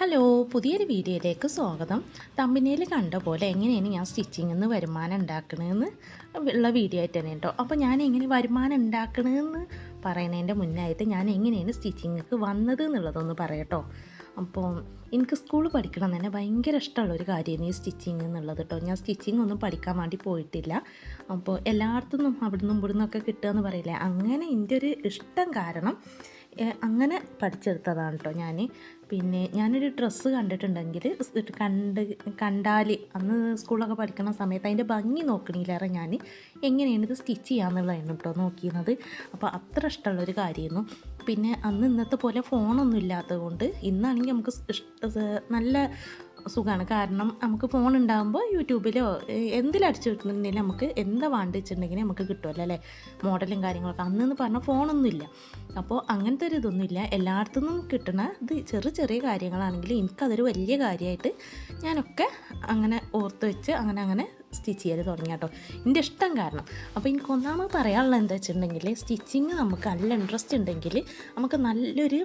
Hello പുതിയൊരു വീഡിയോയിലേക്ക് സ്വാഗതം. തമ്പിനയിൽ കണ്ട പോലെ എങ്ങനെയാണ് ഞാൻ സ്റ്റിച്ചിങ്ങിൽ നിന്ന് വരുമാനം ഉണ്ടാക്കണമെന്ന് ഉള്ള വീഡിയോ ആയിട്ട് തന്നെ കേട്ടോ അപ്പോൾ ഞാൻ എങ്ങനെ വരുമാനം ഉണ്ടാക്കണമെന്ന് പറയുന്നതിന്റെ മുന്നായിട്ട് ഞാൻ എങ്ങനെയാണ് സ്റ്റിച്ചിങ്ങൾക്ക് വന്നത് എന്നുള്ളതൊന്ന് പറയട്ടോ. അപ്പോൾ എനിക്ക് സ്കൂൾ പഠിക്കണം തന്നെ ഭയങ്കര ഇഷ്ടമുള്ള ഒരു കാര്യമാണ് ഈ സ്റ്റിച്ചിങ് എന്നുള്ളത് കേട്ടോ ഞാൻ സ്റ്റിച്ചിങ് ഒന്നും പഠിക്കാൻ വേണ്ടി പോയിട്ടില്ല. അപ്പോൾ എല്ലായിടത്തുനിന്നും അവിടുന്ന് ഇവിടുന്നൊക്കെ കിട്ടുക എന്ന് പറയില്ലേ? അങ്ങനെ എന്റെ ഒരു ഇഷ്ടം കാരണം അങ്ങനെ പഠിച്ചെടുത്തതാണ് കേട്ടോ ഞാൻ പിന്നെ ഞാനൊരു ഡ്രസ്സ് കണ്ടിട്ടുണ്ടെങ്കിൽ കണ്ട് കണ്ടാൽ അന്ന് സ്കൂളൊക്കെ പഠിക്കുന്ന സമയത്ത് അതിന്റെ ഭംഗി നോക്കണില്ലേറെ ഞാൻ എങ്ങനെയാണ് ഇത് സ്റ്റിച്ച് ചെയ്യാന്നുള്ളതാണ് കേട്ടോ നോക്കിയിരുന്നത്. അപ്പോൾ അത്ര ഇഷ്ടമുള്ളൊരു കാര്യമായിരുന്നു. പിന്നെ അന്ന് ഇന്നത്തെ പോലെ ഫോണൊന്നും ഇല്ലാത്തത് കൊണ്ട് ഇന്നാണെങ്കിൽ നമുക്ക് നല്ല സുഖമാണ് കാരണം നമുക്ക് ഫോൺ ഉണ്ടാകുമ്പോൾ യൂട്യൂബിലോ എന്തിലടിച്ചു വിട്ടിട്ടുണ്ടെങ്കിലും നമുക്ക് എന്താ വാണ്ടി വെച്ചിട്ടുണ്ടെങ്കിൽ നമുക്ക് കിട്ടുമല്ലോ അല്ലേ? മോഡലും കാര്യങ്ങളൊക്കെ. അന്നെന്ന് പറഞ്ഞാൽ ഫോണൊന്നുമില്ല അപ്പോൾ അങ്ങനത്തെ ഒരു ഇതൊന്നുമില്ല. എല്ലായിടത്തു നിന്നും കിട്ടുന്ന ഇത് ചെറിയ ചെറിയ കാര്യങ്ങളാണെങ്കിൽ എനിക്കതൊരു വലിയ കാര്യമായിട്ട് ഞാനൊക്കെ അങ്ങനെ ഓർത്ത് വെച്ച് അങ്ങനെ അങ്ങനെ സ്റ്റിച്ച് ചെയ്ത് തുടങ്ങി കേട്ടോ. എന്റെ ഇഷ്ടം കാരണം. അപ്പോൾ എനിക്ക് ഒന്നാമത് പറയാനുള്ളത് എന്താ വെച്ചിട്ടുണ്ടെങ്കിൽ സ്റ്റിച്ചിങ് നമുക്ക് നല്ല ഇൻട്രസ്റ്റ് ഉണ്ടെങ്കിൽ നമുക്ക് നല്ലൊരു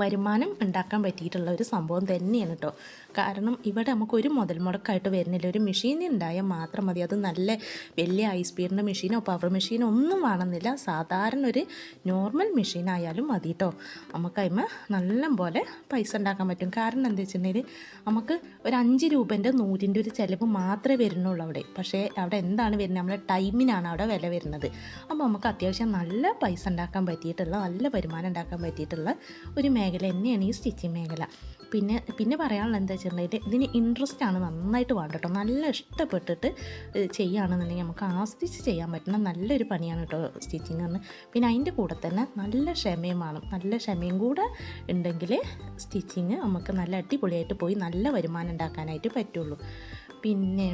വരുമാനം ഉണ്ടാക്കാൻ പറ്റിയിട്ടുള്ള ഒരു സംഭവം തന്നെയാണ് കേട്ടോ കാരണം ഇവിടെ നമുക്ക് ഒരു മുതൽ മുടക്കായിട്ട് വരുന്നില്ല. ഒരു മെഷീൻ ഉണ്ടായാൽ മാത്രം മതി. അത് നല്ല വലിയ ഹൈ സ്പീഡിന്റെ മെഷീനോ പവർ മെഷീനോ ഒന്നും വേണമെന്നില്ല. സാധാരണ ഒരു നോർമൽ മെഷീൻ ആയാലും മതി കേട്ടോ നമുക്ക് അതിമ നല്ല പോലെ പൈസ ഉണ്ടാക്കാൻ പറ്റും. കാരണം എന്താ വെച്ചിട്ടുണ്ടെങ്കിൽ നമുക്ക് ഒരു അഞ്ച് രൂപേന്റെ നൂറിന്റെ ഒരു ചിലവ് മാത്രമേ വരുന്നുള്ളൂ അവിടെ. പക്ഷേ അവിടെ എന്താണ് വരുന്നത്? നമ്മുടെ ടൈമിനാണ് അവിടെ വില വരുന്നത്. അപ്പോൾ നമുക്ക് അത്യാവശ്യം നല്ല പൈസ ഉണ്ടാക്കാൻ പറ്റിയിട്ടുള്ള നല്ല വരുമാനം ഉണ്ടാക്കാൻ പറ്റിയിട്ടുള്ള ഒരു മേഖല തന്നെയാണ് ഈ സ്റ്റിച്ചിങ് മേഖല. പിന്നെ പിന്നെ പറയാനുള്ളത് എന്താ വെച്ചിട്ടുണ്ടെങ്കിൽ ഇതിന് ഇൻട്രസ്റ്റ് ആണ് നന്നായിട്ട് വേണ്ട കേട്ടോ. നല്ല ഇഷ്ടപ്പെട്ടിട്ട് ചെയ്യുകയാണെന്നുണ്ടെങ്കിൽ നമുക്ക് ആസ്വദിച്ച് ചെയ്യാൻ പറ്റുന്ന നല്ലൊരു പണിയാണ് കേട്ടോ സ്റ്റിച്ചിങ് എന്ന് പിന്നെ അതിന്റെ കൂടെ തന്നെ നല്ല ക്ഷമയും വേണം. നല്ല ക്ഷമയും കൂടെ ഉണ്ടെങ്കിൽ സ്റ്റിച്ചിങ് നമുക്ക് നല്ല അടിപൊളിയായിട്ട് പോയി നല്ല വരുമാനം ഉണ്ടാക്കാനായിട്ട് പറ്റുള്ളൂ. പിന്നെ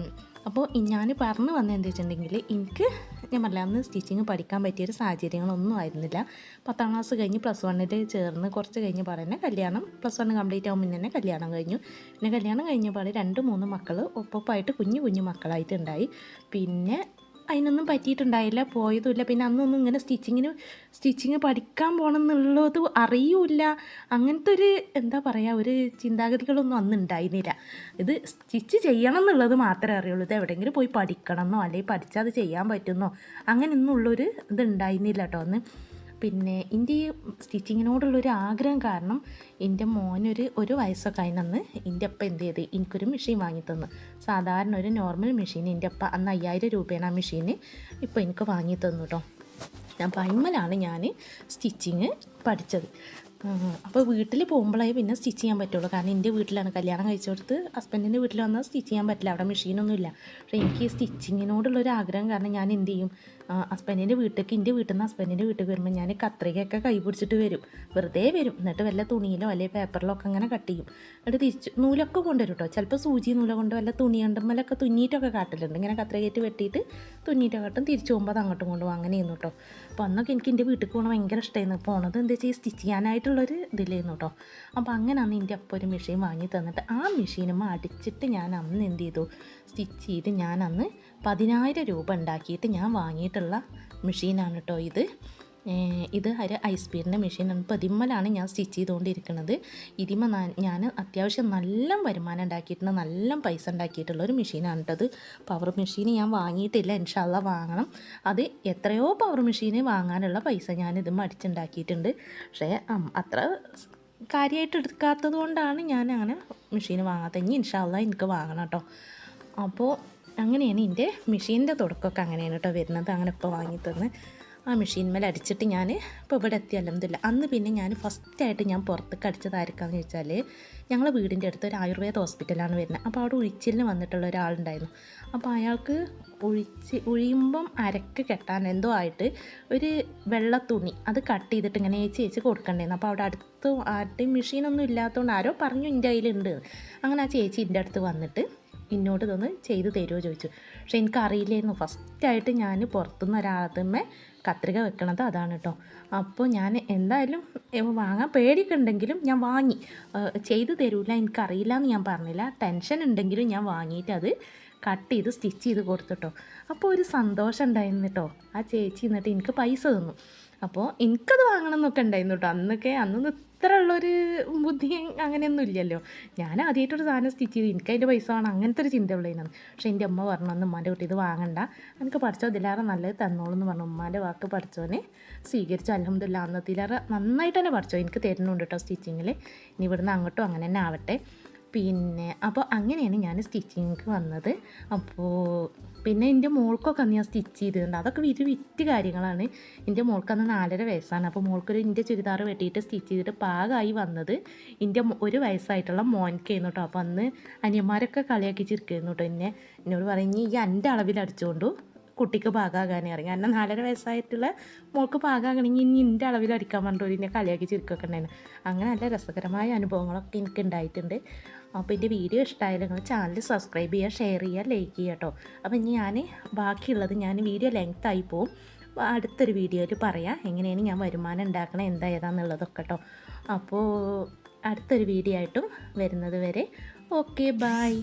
അപ്പോൾ ഞാൻ പറഞ്ഞു വന്നത് എന്താ വെച്ചിട്ടുണ്ടെങ്കിൽ എനിക്ക് ഞാൻ പറഞ്ഞില്ല സ്റ്റിച്ചിങ് പഠിക്കാൻ പറ്റിയൊരു സാഹചര്യങ്ങളൊന്നും ആയിരുന്നില്ല. പത്താം ക്ലാസ് കഴിഞ്ഞ് പ്ലസ് വണ്ണിൽ ചേർന്ന് കുറച്ച് കഴിഞ്ഞ് പറയുന്നത് കല്യാണം പ്ലസ് വൺ കംപ്ലീറ്റ് ആകുമ്പോൾ തന്നെ കല്യാണം കഴിഞ്ഞു. പിന്നെ കല്യാണം കഴിഞ്ഞപാട് രണ്ട് മൂന്ന് മക്കൾ ഒപ്പമായിട്ട് കുഞ്ഞു കുഞ്ഞു മക്കളായിട്ടുണ്ടായി. പിന്നെ അതിനൊന്നും പറ്റിയിട്ടുണ്ടായില്ല പോയതുമില്ല. പിന്നെ അന്നൊന്നും ഇങ്ങനെ സ്റ്റിച്ചിങ്ങിന് സ്റ്റിച്ചിങ് പഠിക്കാൻ പോകണം എന്നുള്ളത് അറിയൂല അങ്ങനത്തെ ഒരു എന്താ പറയുക ഒരു ചിന്താഗതികളൊന്നും അന്ന് ഉണ്ടായിരുന്നില്ല. ഇത് സ്റ്റിച്ച് ചെയ്യണം എന്നുള്ളത് മാത്രമേ അറിയുള്ളൂ. ഇത് എവിടെയെങ്കിലും പോയി പഠിക്കണമെന്നോ അല്ലെങ്കിൽ പഠിച്ചാൽ അത് ചെയ്യാൻ പറ്റുന്നോ അങ്ങനെയൊന്നും ഉള്ളൊരു ഇത് ഉണ്ടായിരുന്നില്ല കേട്ടോ അന്ന്. പിന്നെ എന്റെ ഈ സ്റ്റിച്ചിങ്ങിനോടുള്ളൊരു ആഗ്രഹം കാരണം എന്റെ മോനൊരു ഒരു വയസ്സൊക്കെ അതിനന്ന് എന്റെ അപ്പ എന്ത് ചെയ്ത് എനിക്കൊരു മെഷീൻ വാങ്ങി തന്നു. സാധാരണ ഒരു നോർമൽ മെഷീൻ എന്റെ അപ്പ അന്ന് അയ്യായിരം രൂപയാണ് ആ മെഷീന് ഇപ്പോൾ എനിക്ക് വാങ്ങി തന്നു കേട്ടോ ഞാൻ പൈമലാണ് ഞാൻ സ്റ്റിച്ചിങ് പഠിച്ചത്. അപ്പോൾ വീട്ടിൽ പോകുമ്പോഴേ പിന്നെ സ്റ്റിച്ച് ചെയ്യാൻ പറ്റുള്ളൂ. കാരണം എന്റെ വീട്ടിലാണ് കല്യാണം കഴിച്ചു കൊടുത്ത് ഹസ്ബൻഡിന്റെ വീട്ടിൽ വന്നാൽ സ്റ്റിച്ച് ചെയ്യാൻ പറ്റില്ല. അവിടെ മെഷീനൊന്നുമില്ല. പക്ഷേ എനിക്ക് സ്റ്റിച്ചിങ്ങിനോടുള്ളൊരു ആഗ്രഹം കാരണം ഞാൻ എന്ത് ചെയ്യും? ഹസ്ബൻഡിന്റെ വീട്ടിലേക്ക് എന്റെ വീട്ടിൽ നിന്ന് ഹസ്ബൻഡിന്റെ വീട്ടിൽ വരുമ്പോൾ ഞാൻ കത്രികയൊക്കെ കൈ പിടിച്ചിട്ട് വരും. വെറുതെ വരും. എന്നിട്ട് വല്ല തുണിയിലോ അല്ലെങ്കിൽ പേപ്പറിലോ ഒക്കെ അങ്ങനെ കട്ട് ചെയ്യും. എന്നിട്ട് തിരിച്ച് നൂലൊക്കെ കൊണ്ടുവരും കേട്ടോ ചിലപ്പോൾ സൂചി നൂല കൊണ്ട് വല്ല തുണി കണ്ടുമ്മലൊക്കെ തുന്നിയിട്ടൊക്കെ കാട്ടലുണ്ട്. ഇങ്ങനെ കത്രികയിട്ട് വെട്ടിയിട്ട് തുന്നിയിട്ട് കാട്ടും. തിരിച്ചു പോകുമ്പോൾ അത് അങ്ങോട്ടും കൊണ്ടുപോകും ചെയ്യുന്നു കേട്ടോ അപ്പോൾ അന്നൊക്കെ എനിക്ക് എന്റെ വീട്ടിൽ പോകണം ഭയങ്കര ഇഷ്ടമായിരുന്നു പോണത് എന്താ വെച്ചാൽ സ്റ്റിച്ച് ചെയ്യാനായിട്ടുള്ളൊരു ഇതിലായിരുന്നു കേട്ടോ അപ്പോൾ അങ്ങനെ അന്ന് എന്റെ അപ്പം ഒരു മെഷീൻ വാങ്ങി തന്നിട്ട് ആ മെഷീനും അടിച്ചിട്ട് ഞാൻ അന്ന് എന്ത് ചെയ്തു? സ്റ്റിച്ച് ചെയ്ത് ഞാൻ അന്ന് പതിനായിരം രൂപ ഉണ്ടാക്കിയിട്ട് ഞാൻ വാങ്ങിയിട്ടുള്ള മെഷീനാണ് കേട്ടോ ഇത്. ഇത് ഒരു സ്പീഡിന്റെ മെഷീനാണ്. ഇപ്പോൾ ഇതിമ്മലാണ് ഞാൻ സ്റ്റിച്ച് ചെയ്തുകൊണ്ടിരിക്കുന്നത്. ഇതിമ ഞാൻ അത്യാവശ്യം നല്ല വരുമാനം ഉണ്ടാക്കിയിട്ടുണ്ട്. നല്ല പൈസ ഉണ്ടാക്കിയിട്ടുള്ള ഒരു മെഷീനാണ് കേട്ടത് പവർ മെഷീൻ ഞാൻ വാങ്ങിയിട്ടില്ല. ഇൻഷാല്ല വാങ്ങണം. അത് എത്രയോ പവർ മെഷീന് വാങ്ങാനുള്ള പൈസ ഞാൻ ഇത് മടിച്ചുണ്ടാക്കിയിട്ടുണ്ട് പക്ഷേ അത്ര കാര്യമായിട്ട് എടുക്കാത്തത് കൊണ്ടാണ് ഞാൻ അങ്ങനെ മെഷീൻ വാങ്ങാത്തത്. ഇനി ഇൻഷാല്ല എനിക്ക് വാങ്ങണം കേട്ടോ. അപ്പോൾ അങ്ങനെയാണ് എന്റെ മെഷീന്റെ തുടക്കമൊക്കെ അങ്ങനെയാണ് കേട്ടോ വരുന്നത്. അങ്ങനെ ഇപ്പോൾ വാങ്ങി തന്ന് ആ മെഷീൻമേൽ അടിച്ചിട്ട് ഞാൻ ഇപ്പോൾ ഇവിടെ എത്തി. അലഹമില്ല അന്ന് പിന്നെ ഞാൻ ഫസ്റ്റായിട്ട് ഞാൻ പുറത്തേക്ക് അടിച്ചതായിരിക്കാന്ന് ചോദിച്ചാൽ ഞങ്ങളെ വീടിന്റെ അടുത്ത് ഒരു ആയുർവേദ ഹോസ്പിറ്റലാണ് വരുന്നത്. അപ്പോൾ അവിടെ ഒഴിച്ചിലിന് വന്നിട്ടുള്ള ഒരാളുണ്ടായിരുന്നു. അപ്പോൾ അയാൾക്ക് ഒഴിച്ച് ഒഴിയുമ്പം അരക്ക് കെട്ടാൻ എന്തോ ആയിട്ട് ഒരു വെള്ള തുണി അത് കട്ട് ചെയ്തിട്ട് ഇങ്ങനെ ചേച്ചി കൊടുക്കണ്ടായിരുന്നു. അപ്പോൾ അവിടെ അടുത്ത് ആരുടെയും മെഷീനൊന്നും ഇല്ലാത്തതുകൊണ്ട് ആരോ പറഞ്ഞു എന്റെ കയ്യിലുണ്ട്. അങ്ങനെ ആ ചേച്ചി എന്റെ അടുത്ത് വന്നിട്ട് എന്നോട് ഇതൊന്ന് ചെയ്തു തരുമോ ചോദിച്ചു. പക്ഷേ എനിക്ക് അറിയില്ലായിരുന്നു ഫസ്റ്റായിട്ട് ഞാൻ പുറത്തുനിന്ന് ഒരാളത്തുമ്മേ കത്രിക വെക്കണത് അതാണ് കേട്ടോ അപ്പോൾ ഞാൻ എന്തായാലും വാങ്ങാൻ പേടിയൊക്കെ ഉണ്ടെങ്കിലും ഞാൻ വാങ്ങി. ചെയ്ത് തരൂല. എനിക്കറിയില്ല എന്ന് ഞാൻ പറഞ്ഞില്ല. ടെൻഷൻ ഉണ്ടെങ്കിലും ഞാൻ വാങ്ങിയിട്ട് അത് കട്ട് ചെയ്ത് സ്റ്റിച്ച് ചെയ്ത് കൊടുത്തു കേട്ടോ അപ്പോൾ ഒരു സന്തോഷം ഉണ്ടായിരുന്നു കേട്ടോ ആ ചേച്ചി എന്നിട്ട് എനിക്ക് പൈസ തന്നു. അപ്പോൾ എനിക്കത് വാങ്ങണം എന്നൊക്കെ ഉണ്ടായിരുന്നു കേട്ടോ അന്നൊക്കെ അന്നൊന്നും ഇത്ര ഉള്ളൊരു ബുദ്ധി അങ്ങനെയൊന്നും ഇല്ലല്ലോ. ഞാൻ ആദ്യമായിട്ടൊരു സാധനം സ്റ്റിച്ച് ചെയ്ത്. എനിക്ക് അതിന്റെ പൈസ വേണം. അങ്ങനത്തെ ഒരു ചിന്ത ഉള്ളതിനാണ്. പക്ഷേ എന്റെ അമ്മ പറഞ്ഞു അന്ന് ഉമ്മാന്റെ കുട്ടി ഇത് വാങ്ങണ്ട. എനിക്ക് പഠിച്ചോ ഇതിലേറെ നല്ലത് തന്നോളൂ എന്ന് പറഞ്ഞു. ഉമ്മാന്റെ വാക്ക് പഠിച്ചോനെ സ്വീകരിച്ചു. അലഹമ്മദില്ല അന്നത്തിലേറെ നന്നായിട്ട് തന്നെ പഠിച്ചോ. എനിക്ക് തരുന്നുണ്ട് കേട്ടോ സ്റ്റിച്ചിങ്ങിൽ ഇനി ഇവിടുന്ന് അങ്ങോട്ടും അങ്ങനെ തന്നെ ആവട്ടെ. പിന്നെ അപ്പോൾ അങ്ങനെയാണ് ഞാൻ സ്റ്റിച്ചിങ്ങിക്ക് വന്നത്. അപ്പോൾ പിന്നെ എന്റെ മോൾക്കൊക്കെ അന്ന് ഞാൻ സ്റ്റിച്ച് ചെയ്തിട്ടുണ്ട് അതൊക്കെ വിരി വിറ്റ് കാര്യങ്ങളാണ്. എന്റെ മോൾക്ക് അന്ന് നാലര വയസ്സാണ്. അപ്പോൾ മോൾക്കൊരു എന്റെ ചുരിദാർ വെട്ടിയിട്ട് സ്റ്റിച്ച് ചെയ്തിട്ട് പാകമായി വന്നത് എന്റെ ഒരു വയസ്സായിട്ടുള്ള മോൻക്കായിരുന്നു കേട്ടോ. അപ്പോൾ അന്ന് അനിയന്മാരൊക്കെ കളിയാക്കി ചിരിക്കുന്നു കേട്ടോ എന്നെ. എന്നോട് പറഞ്ഞ് ഈ എന്റെ അളവിൽ അടിച്ചുകൊണ്ടു കുട്ടിക്ക് പാകാകാനേ അറിയാം കാരണം നാലര വയസ്സായിട്ടുള്ള മോൾക്ക് പാകാകണമെങ്കിൽ ഇനി എന്റെ അളവിൽ അടിക്കാൻ പറഞ്ഞിട്ട് ഇനി കളിയാക്കി ചിരിക്കൊക്കെ ഉണ്ടായിരുന്നു അങ്ങനെ നല്ല രസകരമായ അനുഭവങ്ങളൊക്കെ എനിക്ക് ഉണ്ടായിട്ടുണ്ട്. അപ്പോൾ എന്റെ വീഡിയോ ഇഷ്ടമായാലും നിങ്ങൾ ചാനൽ സബ്സ്ക്രൈബ് ചെയ്യുക ഷെയർ ചെയ്യുക ലൈക്ക് ചെയ്യുക കേട്ടോ. അപ്പോൾ ഇനി ഞാൻ ബാക്കിയുള്ളത് ഞാൻ വീഡിയോ ലെങ്ത് ആയി പോവും. അടുത്തൊരു വീഡിയോയിൽ പറയാം എങ്ങനെയാണ് ഞാൻ വരുമാനം ഉണ്ടാക്കണം എന്താ ഏതാന്നുള്ളതൊക്കെ കേട്ടോ. അപ്പോൾ അടുത്തൊരു വീഡിയോ ആയിട്ടും വരുന്നത് വരെ. Okay bye